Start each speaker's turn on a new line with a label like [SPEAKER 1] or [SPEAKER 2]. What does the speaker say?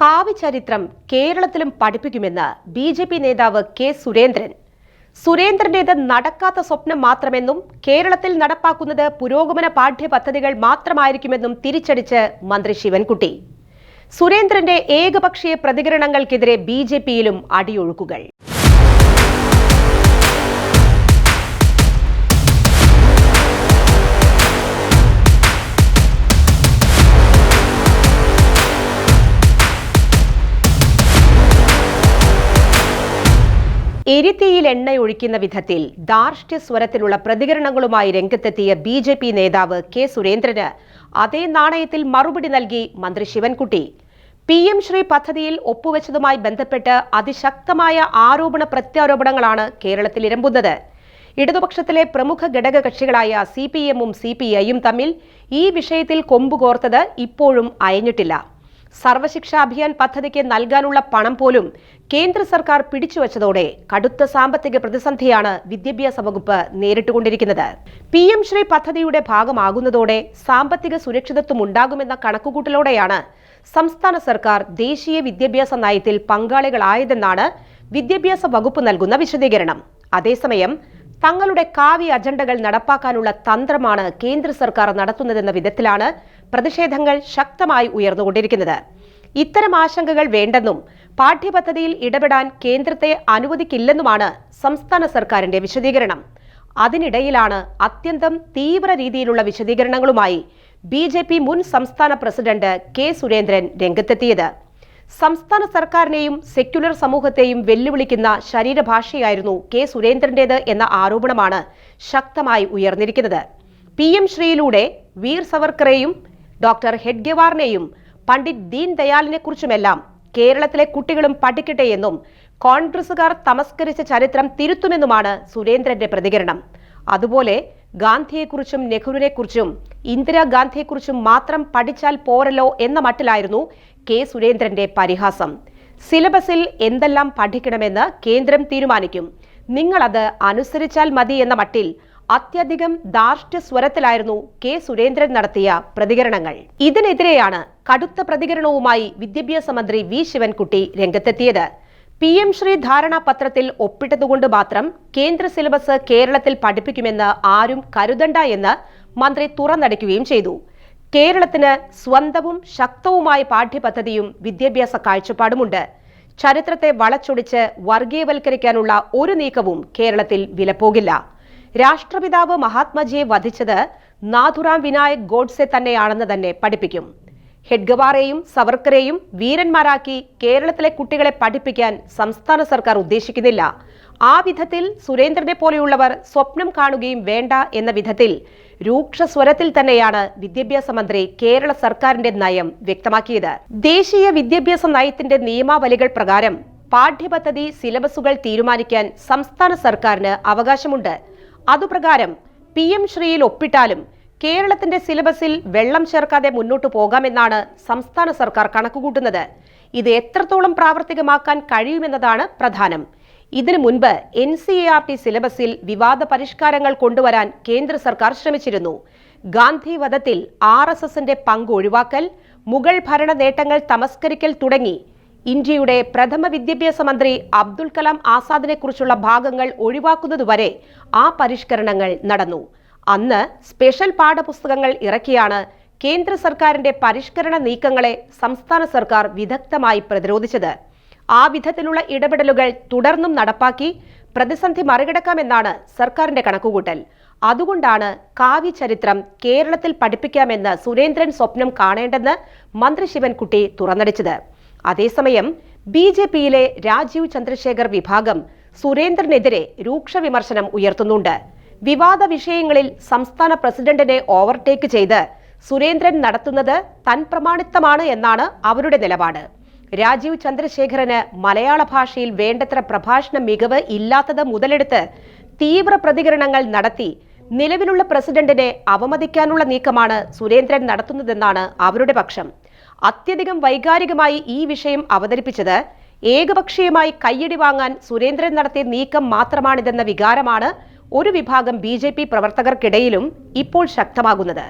[SPEAKER 1] കാവ്യ ചരിത്രം കേരളത്തിലും പഠിപ്പിക്കുമെന്ന് ബി ജെ പി നേതാവ് കെ സുരേന്ദ്രൻ. സുരേന്ദ്രന്റേത് നടക്കാത്ത സ്വപ്നം മാത്രമെന്നും കേരളത്തിൽ നടപ്പാക്കുന്നത് പുരോഗമന പാഠ്യപദ്ധതികൾ മാത്രമായിരിക്കുമെന്നും തിരിച്ചടിച്ച് മന്ത്രി ശിവൻകുട്ടി. സുരേന്ദ്രന്റെ ഏകപക്ഷീയ പ്രതികരണങ്ങൾക്കെതിരെ ബി ജെ പിയിലും അടിയൊഴുക്കുകൾ. എരിത്തീയിൽ എണ്ണയൊഴിക്കുന്ന വിധത്തിൽ ധാർഷ്ട്യ സ്വരത്തിലുള്ള പ്രതികരണങ്ങളുമായി രംഗത്തെത്തിയ ബി ജെ പി നേതാവ് കെ സുരേന്ദ്രന് അതേ നാണയത്തിൽ മറുപടി നൽകി മന്ത്രി ശിവൻകുട്ടി. പി എം ശ്രീ പദ്ധതിയിൽ ഒപ്പുവെച്ചതുമായി ബന്ധപ്പെട്ട് അതിശക്തമായ ആരോപണ പ്രത്യാരോപണങ്ങളാണ് കേരളത്തിൽ ഇരമ്പുന്നത് ഇടതുപക്ഷത്തിലെ പ്രമുഖ ഘടക കക്ഷികളായ സി പി എമ്മും സി പി ഐയും തമ്മിൽ ഈ വിഷയത്തിൽ കൊമ്പുകോർത്തത് ഇപ്പോഴും അയഞ്ഞിട്ടില്ല. സർവശിക്ഷാ അഭിയാൻ പദ്ധതിക്ക് നൽകാനുള്ള പണം പോലും കേന്ദ്ര സർക്കാർ പിടിച്ചുവച്ചതോടെ കടുത്ത സാമ്പത്തിക പ്രതിസന്ധിയാണ് വിദ്യാഭ്യാസ വകുപ്പ് നേരിട്ടുകൊണ്ടിരിക്കുന്നത്. പി എം ശ്രീ പദ്ധതിയുടെ ഭാഗമാകുന്നതോടെ സാമ്പത്തിക സുരക്ഷിതത്വം ഉണ്ടാകുമെന്ന കണക്കുകൂട്ടലോടെയാണ് സംസ്ഥാന സർക്കാർ ദേശീയ വിദ്യാഭ്യാസ നയത്തിൽ പങ്കാളികളായതെന്നാണ് വിദ്യാഭ്യാസ വകുപ്പ് നൽകുന്ന വിശദീകരണം. അതേസമയം തങ്ങളുടെ കാവ്യ അജണ്ടകൾ നടപ്പാക്കാനുള്ള തന്ത്രമാണ് കേന്ദ്ര സർക്കാർ നടത്തുന്നതെന്ന വിധത്തിലാണ് പ്രതിഷേധങ്ങൾ ശക്തമായി ഉയർന്നുകൊണ്ടിരിക്കുന്നത്. ഇത്തരം ആശങ്കകൾ വേണ്ടെന്നും പാഠ്യപദ്ധതിയിൽ ഇടപെടാൻ കേന്ദ്രത്തെ അനുവദിക്കില്ലെന്നുമാണ് സംസ്ഥാന സർക്കാരിന്റെ വിശദീകരണം. അതിനിടയിലാണ് അത്യന്തം തീവ്ര രീതിയിലുള്ള വിശദീകരണങ്ങളുമായി ബി മുൻ സംസ്ഥാന പ്രസിഡന്റ് കെ സുരേന്ദ്രൻ രംഗത്തെത്തിയത്. സംസ്ഥാന സർക്കാരിനെയും സെക്യുലർ സമൂഹത്തെയും വെല്ലുവിളിക്കുന്ന ശരീരഭാഷയായിരുന്നു കെ സുരേന്ദ്രന്റേത് എന്ന ആരോപണമാണ് ശക്തമായി ഉയർന്നിരിക്കുന്നത്. പി എം ശ്രീയിലൂടെ വീർ സവർക്കറെയും ഡോക്ടർ ഹെഡ്ഗെവാറിനെയും പണ്ഡിറ്റ് ദീൻ ദയാലിനെക്കുറിച്ചുമെല്ലാം കേരളത്തിലെ കുട്ടികളും പഠിക്കട്ടെ എന്നും കോൺഗ്രസുകാർ തമസ്കരിച്ച ചരിത്രം തിരുത്തുമെന്നുമാണ് സുരേന്ദ്രന്റെ പ്രതികരണം. അതുപോലെ ഗാന്ധിയെക്കുറിച്ചും നെഹ്റുവിനെക്കുറിച്ചും ഇന്ദിരാഗാന്ധിയെക്കുറിച്ചും മാത്രം പഠിച്ചാൽ പോരല്ലോ എന്ന മട്ടിലായിരുന്നു കെ സുരേന്ദ്രന്റെ പരിഹാസം. സിലബസിൽ എന്തെല്ലാം പഠിക്കണമെന്ന് കേന്ദ്രം തീരുമാനിക്കും. നിങ്ങളത് അനുസരിച്ചാൽ മതി എന്ന മട്ടിൽ അത്യധികം ദാർഷ്ട്യ സ്വരത്തിലായിരുന്നു കെ സുരേന്ദ്രൻ നടത്തിയ പ്രതികരണങ്ങൾ. ഇതിനെതിരെയാണ് കടുത്ത പ്രതികരണവുമായി വിദ്യാഭ്യാസ മന്ത്രി വി. ശിവൻകുട്ടി രംഗത്തെത്തിയത്. പി എം ശ്രീ ധാരണാപത്രത്തിൽ ഒപ്പിട്ടതുകൊണ്ട് മാത്രം കേന്ദ്ര സിലബസ് കേരളത്തിൽ പഠിപ്പിക്കുമെന്ന് ആരും കരുതണ്ട എന്ന് മന്ത്രി തുറന്നടിക്കുകയും ചെയ്തു. കേരളത്തിന് സ്വന്തവും ശക്തവുമായ പാഠ്യപദ്ധതിയും വിദ്യാഭ്യാസ കാഴ്ചപ്പാടുമുണ്ട്. ചരിത്രത്തെ വളച്ചൊടിച്ച് വർഗീയവൽക്കരിക്കാനുള്ള ഒരു നീക്കവും കേരളത്തിൽ വിലപ്പോകില്ല. രാഷ്ട്രപിതാവ് മഹാത്മജിയെ വധിച്ചത് നാഥുറാം വിനായക് ഗോഡ്സെ തന്നെയാണെന്ന് തന്നെ പഠിപ്പിക്കും. ഹെഡ്ഗവാറെയും സവർക്കറെയും വീരന്മാരാക്കി കേരളത്തിലെ കുട്ടികളെ പഠിപ്പിക്കാൻ സംസ്ഥാന സർക്കാർ ഉദ്ദേശിക്കുന്നില്ല. ആ വിധത്തിൽ സുരേന്ദ്രനെ പോലെയുള്ളവർ സ്വപ്നം കാണുകയും വേണ്ട എന്ന വിധത്തിൽ രൂക്ഷ സ്വരത്തിൽ തന്നെയാണ് വിദ്യാഭ്യാസ മന്ത്രി കേരള സർക്കാരിന്റെ നയം വ്യക്തമാക്കിയത്. ദേശീയ വിദ്യാഭ്യാസ നയത്തിന്റെ നിയമാവലികൾ പ്രകാരം പാഠ്യപദ്ധതി സിലബസുകൾ തീരുമാനിക്കാൻ സംസ്ഥാന സർക്കാരിന് അവകാശമുണ്ട്. അതുപ്രകാരം പി എം ശ്രീയിൽ ഒപ്പിട്ടാലും കേരളത്തിന്റെ സിലബസിൽ വെള്ളം ചേർക്കാതെ മുന്നോട്ടു പോകാമെന്നാണ് സംസ്ഥാന സർക്കാർ കണക്കുകൂട്ടുന്നത്. ഇത് എത്രത്തോളം പ്രാവർത്തികമാക്കാൻ കഴിയുമെന്നതാണ് പ്രധാനം. ഇതിനു മുൻപ് N C E R T സിലബസിൽ വിവാദ പരിഷ്കാരങ്ങൾ കൊണ്ടുവരാൻ കേന്ദ്ര സർക്കാർ ശ്രമിച്ചിരുന്നു. ഗാന്ധി വധത്തിൽ ആർ എസ് എസിന്റെ പങ്ക് ഒഴിവാക്കൽ മുഗൾ ഭരണ നേട്ടങ്ങൾ തമസ്കരിക്കൽ തുടങ്ങി. ഇന്ത്യയുടെ പ്രഥമ വിദ്യാഭ്യാസ മന്ത്രി അബ്ദുൽ കലാം ആസാദിനെക്കുറിച്ചുള്ള ഭാഗങ്ങൾ ഒഴിവാക്കുന്നതുവരെ ആ പരിഷ്കരണങ്ങൾ നടന്നു. അന്ന് സ്പെഷ്യൽ പാഠപുസ്തകങ്ങൾ ഇറക്കിയാണ് കേന്ദ്ര സർക്കാരിന്റെ പരിഷ്കരണ നീക്കങ്ങളെ സംസ്ഥാന സർക്കാർ വിദഗ്ധമായി പ്രതിരോധിച്ചത്. ആ വിധത്തിലുള്ള ഇടപെടലുകൾ തുടർന്നും നടപ്പാക്കി പ്രതിസന്ധി മറികടക്കാമെന്നാണ് സർക്കാരിന്റെ കണക്കുകൂട്ടൽ. അതുകൊണ്ടാണ് കാവ്യ ചരിത്രം കേരളത്തിൽ പഠിപ്പിക്കാമെന്ന് സുരേന്ദ്രൻ സ്വപ്നം കാണേണ്ടെന്ന് മന്ത്രി ശിവൻകുട്ടി തുറന്നടിച്ചത്. അതേസമയം ബി ജെ പിയിലെ രാജീവ് ചന്ദ്രശേഖർ വിഭാഗം സുരേന്ദ്രനെതിരെ രൂക്ഷ വിമർശനം ഉയർത്തുന്നുണ്ട്. വിവാദ വിഷയങ്ങളിൽ സംസ്ഥാന പ്രസിഡന്റിനെ ഓവർടേക്ക് ചെയ്ത് സുരേന്ദ്രൻ നടത്തുന്നത് തൻ പ്രമാണിത്തമാണ് എന്നാണ് അവരുടെ നിലപാട്. രാജീവ് ചന്ദ്രശേഖരന് മലയാള ഭാഷയിൽ വേണ്ടത്ര പ്രഭാഷണ മികവ് ഇല്ലാത്തത് മുതലെടുത്ത് തീവ്ര പ്രതികരണങ്ങൾ നടത്തി നിലവിലുള്ള പ്രസിഡന്റിനെ അവമതിക്കാനുള്ള നീക്കമാണ് സുരേന്ദ്രൻ നടത്തുന്നതെന്നാണ് അവരുടെ പക്ഷം. അത്യധികം വൈകാരികമായി ഈ വിഷയം അവതരിപ്പിച്ചത് ഏകപക്ഷീയമായി കയ്യടി വാങ്ങാൻ സുരേന്ദ്രൻ നടത്തിയ നീക്കം മാത്രമാണിതെന്ന വികാരമാണ് ഒരു വിഭാഗം ബി പ്രവർത്തകർക്കിടയിലും ഇപ്പോൾ ശക്തമാകുന്നത്.